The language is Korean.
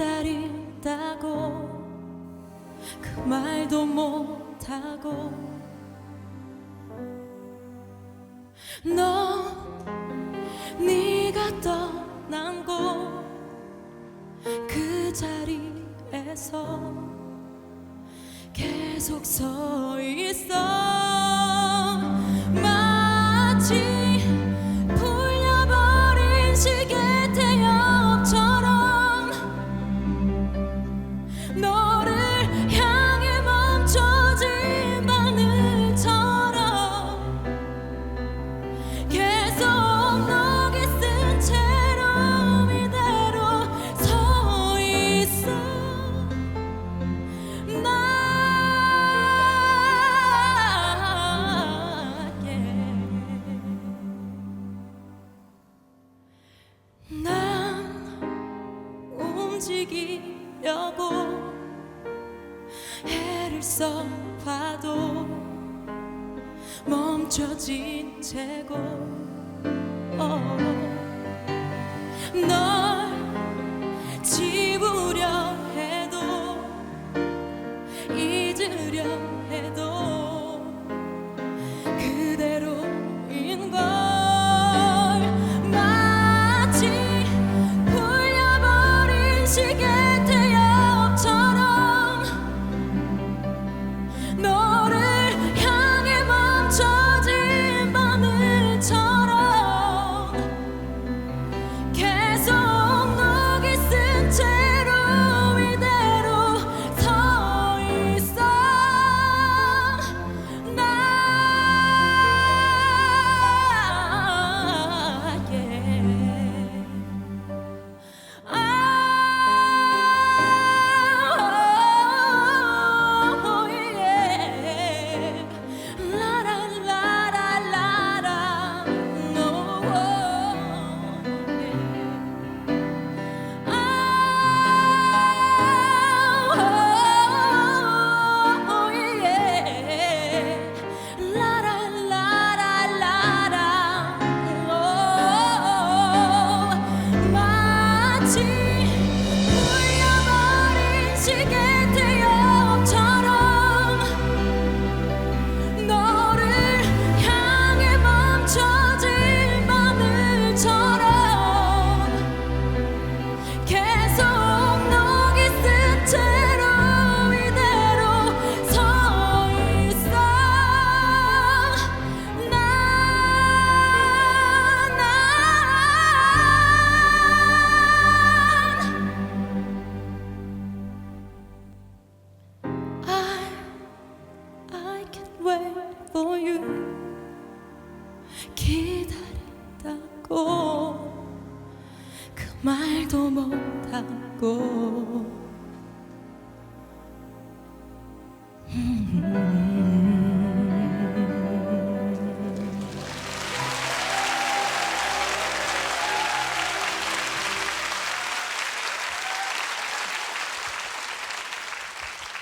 기다린다고. 그 말도 못하고. 너 네가 떠난 곳 그 자리에서 계속 서 있어. 움직이려고 해를 써 봐도 멈춰진 채고 oh. wait for 기다렸다고. 그 말도 못하고. 음.